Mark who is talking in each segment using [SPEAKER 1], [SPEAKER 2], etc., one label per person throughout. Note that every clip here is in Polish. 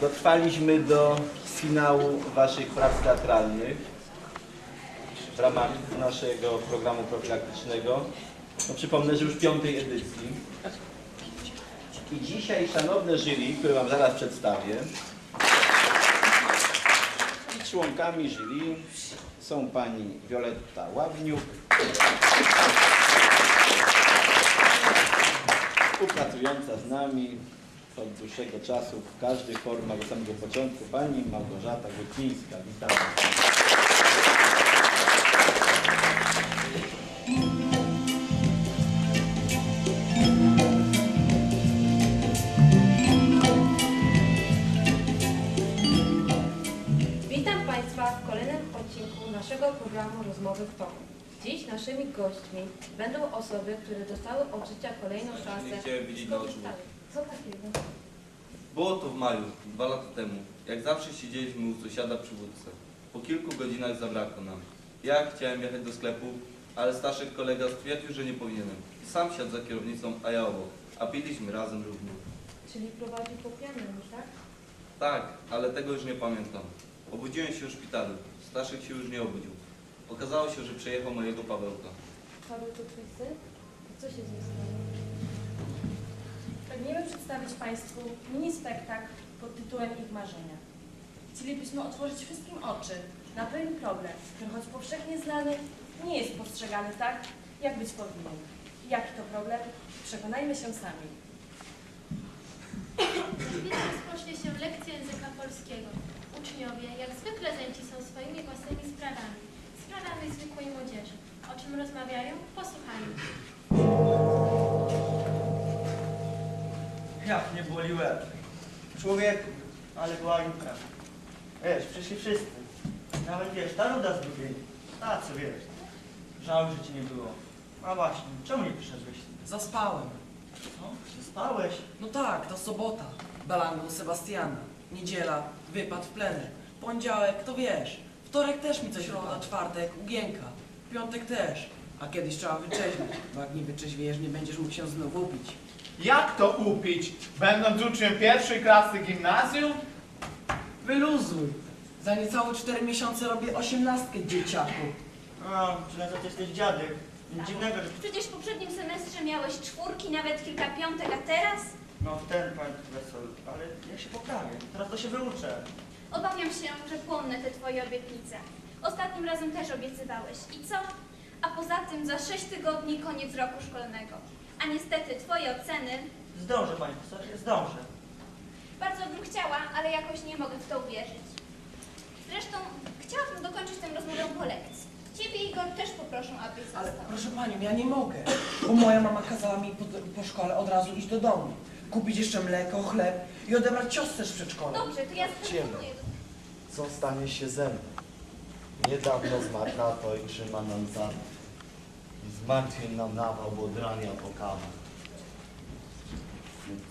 [SPEAKER 1] Dotrwaliśmy do finału Waszych prac teatralnych w ramach naszego programu profilaktycznego. No, przypomnę, że już piątej edycji. I dzisiaj szanowne jury, które Wam zaraz przedstawię, i członkami jury są Pani Wioletta Ławniuk, współpracująca z nami od dłuższego czasu w każdych formach od samego początku, Pani Małgorzata Gutnińska. Witamy.
[SPEAKER 2] Witam Państwa w kolejnym odcinku naszego programu Rozmowy w Toku. Dziś naszymi gośćmi będą osoby, które dostały od życia kolejną szansę.
[SPEAKER 3] widzieć na.
[SPEAKER 2] Co takiego?
[SPEAKER 3] Było to w maju, dwa lata temu. Jak zawsze siedzieliśmy u sąsiada przy wódce. Po kilku godzinach zabrakło nam. Ja chciałem jechać do sklepu, ale Staszek kolega stwierdził, że nie powinienem. Sam siadł za kierownicą, a ja obok. A piliśmy razem równo.
[SPEAKER 2] Czyli prowadzi po pijanemu, tak?
[SPEAKER 3] Tak, ale tego już nie pamiętam. Obudziłem się w szpitalu. Staszek się już nie obudził. Okazało się, że przejechał mojego Pawełka.
[SPEAKER 2] Paweł to twój syn? Co się z nim stało?
[SPEAKER 4] Przedstawić Państwu mini spektakl pod tytułem Ich marzenia. Chcielibyśmy otworzyć wszystkim oczy na pewien problem, który choć powszechnie znany, nie jest postrzegany tak, jak być powinien. Jaki to problem? Przekonajmy się sami.
[SPEAKER 5] Witam rozpocznie się lekcja języka polskiego. Uczniowie, jak zwykle zajęci są swoimi własnymi sprawami, sprawami zwykłej młodzieży. O czym rozmawiają? Posłuchajmy.
[SPEAKER 6] Jak nie boli łeb? Człowieku, ale była impra. Wiesz, przyszli wszyscy. Nawet wiesz, ta ruda zgubieni. A co wiesz? Żał, że ci nie było. A właśnie, czemu nie przyszedłeś?
[SPEAKER 7] Zaspałem.
[SPEAKER 6] Co? Spałeś?
[SPEAKER 7] No tak, to sobota. Balango u Sebastiana. Niedziela, wypad w plener. Poniedziałek, to wiesz. Wtorek też mi coś Środa, czwartek, ugienka. Piątek też. A kiedyś trzeba wyczeźwić, bo jak nie wyczeźwiejesz, nie będziesz mógł się znowu upić.
[SPEAKER 8] Jak to upić? Będąc uczniem pierwszej klasy gimnazjum?
[SPEAKER 7] Wyluzuj. Za niecałe cztery miesiące robię osiemnastkę, dzieciaku.
[SPEAKER 6] A, że to jesteś dziadek. Nic dziwnego, że...
[SPEAKER 9] Przecież w poprzednim semestrze miałeś czwórki, nawet kilka piątek, a teraz?
[SPEAKER 6] No ten pan wesel, ale ja się poprawię. Teraz to się wyuczę.
[SPEAKER 9] Obawiam się, że płonne te twoje obietnice. Ostatnim razem też obiecywałeś. I co? A poza tym za sześć tygodni koniec roku szkolnego. Niestety twoje oceny...
[SPEAKER 6] Zdążę, panie profesorze, zdążę.
[SPEAKER 9] Bardzo bym chciała, ale jakoś nie mogę w to uwierzyć. Zresztą chciałabym dokończyć tę rozmowę po lekcji. Ciebie, Igor, też poproszę, abyś został.
[SPEAKER 7] Ale proszę panią, ja nie mogę. Bo moja mama kazała mi po, po szkole od razu iść do domu. Kupić jeszcze mleko, chleb i odebrać siostrę z przedszkola.
[SPEAKER 9] Dobrze, to ja
[SPEAKER 10] Ciemno.
[SPEAKER 9] zaproponuję.
[SPEAKER 10] Co stanie się ze mną? Niedawno zmarł tato i trzyma nam za i zmartwień nam nawał, bo drania po kawach.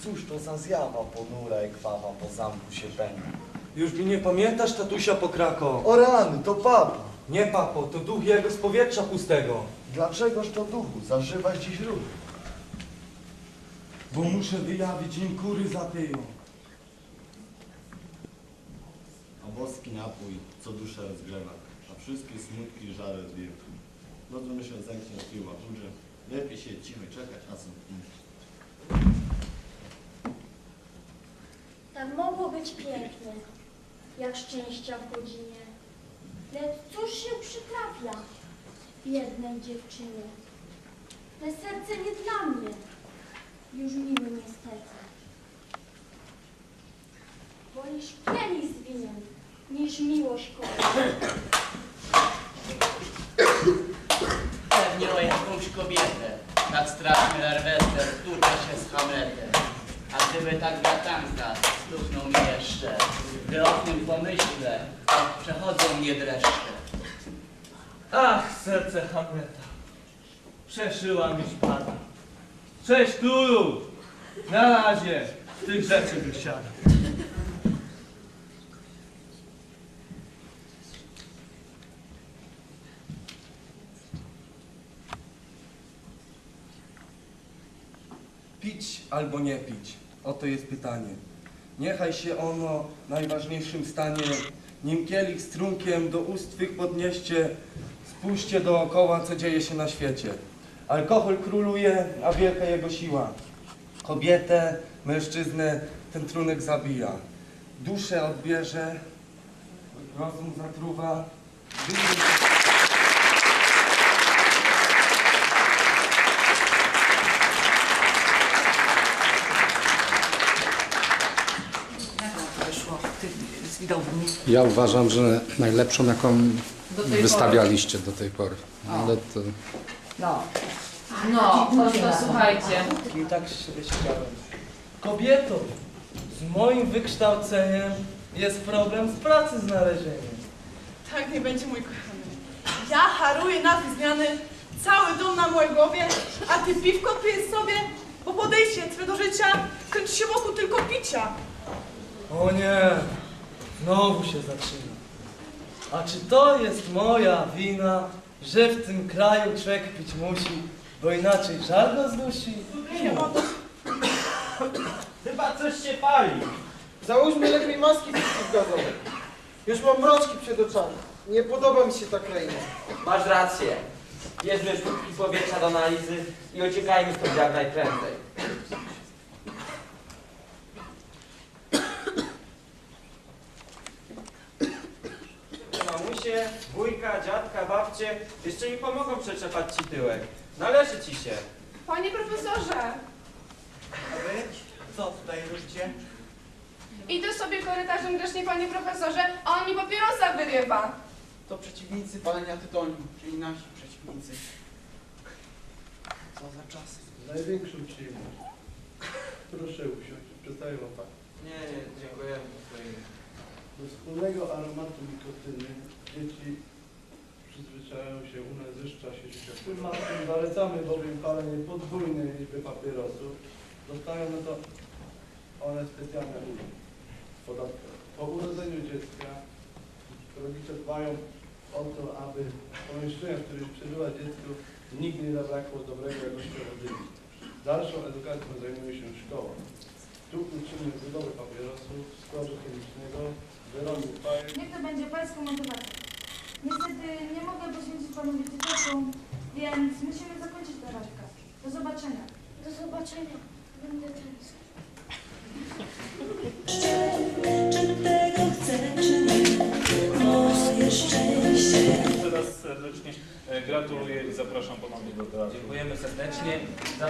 [SPEAKER 10] Cóż to za zjawa ponura i kwawa po zamku się pędzi?
[SPEAKER 11] Już mi nie pamiętasz tatusia po Krako?
[SPEAKER 10] O rany, to papa!
[SPEAKER 11] Nie papo, to duch jego z powietrza pustego.
[SPEAKER 10] Dlaczegoż to duchu zażywasz dziś ród?
[SPEAKER 11] Bo muszę wyjawić im kury za tyją.
[SPEAKER 10] A boski napój, co duszę rozgrzewa, a wszystkie smutki żarę zbił. Rozumy się zęknie piła burzy, lepiej się czekać, a co?
[SPEAKER 12] Tak mogło być pięknie, jak szczęścia w godzinie. Lecz cóż się przytrafia biednej dziewczynie? Te serce nie dla mnie, już miły niestety. Wolisz z winem, niż miłość kocha.
[SPEAKER 13] O jakąś kobietę. Tak straszny Erwester tucze się z Hamletem. A gdyby ta gatanka stuknął mi jeszcze, gdy o tym pomyślę, przechodzą mnie dreszcze.
[SPEAKER 8] Ach, serce Hamleta. Przeszyła mi szpada. Cześć królu! Na razie tych rzeczy wysiadam.
[SPEAKER 11] Pić albo nie pić? Oto jest pytanie. Niechaj się ono najważniejszym stanie, nim kielich z trunkiem do ust twych podnieście, spójrzcie dookoła, co dzieje się na świecie. Alkohol króluje, a wielka jego siła. Kobietę, mężczyznę ten trunek zabija. Duszę odbierze, rozum zatruwa. Dymy-
[SPEAKER 7] Wyszło. Ty mi.
[SPEAKER 14] Ja uważam, że najlepszą, jaką
[SPEAKER 7] Do
[SPEAKER 14] wystawialiście do tej pory. Ale to...
[SPEAKER 7] No.
[SPEAKER 15] No, to, to słuchajcie.
[SPEAKER 16] I tak chciałem. Kobieto, z moim wykształceniem jest problem z pracy znalezieniem.
[SPEAKER 17] Tak nie będzie, mój kochany. Ja haruję na dwie zmiany, cały dom na mojej głowie, a ty piwko pijesz sobie, bo podejście twe do życia kręci się wokół tylko picia.
[SPEAKER 16] O nie, znowu się zaczyna. A czy to jest moja wina, że w tym kraju człowiek pić musi, bo inaczej żal go zdusi?
[SPEAKER 18] Chyba coś się pali. Załóżmy lepiej maski przeciwgazowe. Już mam mroczki przed oczami. Nie podoba mi się ta kraina.
[SPEAKER 19] Masz rację. Bierzmy sztuki powietrza do analizy i uciekajmy stąd jak najprędzej. Babcie jeszcze mi pomogą przeczepać ci tyłek. Należy ci się.
[SPEAKER 17] Panie profesorze,
[SPEAKER 16] A wy? Co tutaj robicie?
[SPEAKER 17] idę sobie korytarzem grzecznie, panie profesorze, a on mi papierosa wyrywa.
[SPEAKER 18] To przeciwnicy palenia tytoniu, czyli nasi przeciwnicy.
[SPEAKER 16] Co za czasy?
[SPEAKER 20] Największą przyjemność. Proszę usiąść, przedstawię wam.
[SPEAKER 19] Nie, nie, dziękujemy.
[SPEAKER 20] Do wspólnego aromatu nikotyny dzieci przyzwyczajają się u nas już w czasie życia. W tym zalecamy bowiem palenie podwójnej liczby papierosów. Dostają na to one specjalne ulgi podatkowe. Po urodzeniu dziecka rodzice dbają o to, aby w pomieszczeniach, w których przebywa dziecko, nigdy nie zabrakło dobrego jakościowo dymu. Dalszą edukacją zajmuje się szkoła. Tu uczymy budowy papierosów, składu chemicznego, wyrobów fajek.
[SPEAKER 21] Niech to będzie pańską motywacją. Niestety nie więcej czasu, więc musimy zakończyć tę randkę. Do zobaczenia.
[SPEAKER 12] Do zobaczenia. Będę często.
[SPEAKER 22] Jeszcze raz serdecznie e, gratuluję i zapraszam ponownie do teatru.
[SPEAKER 19] Dziękujemy serdecznie. Za...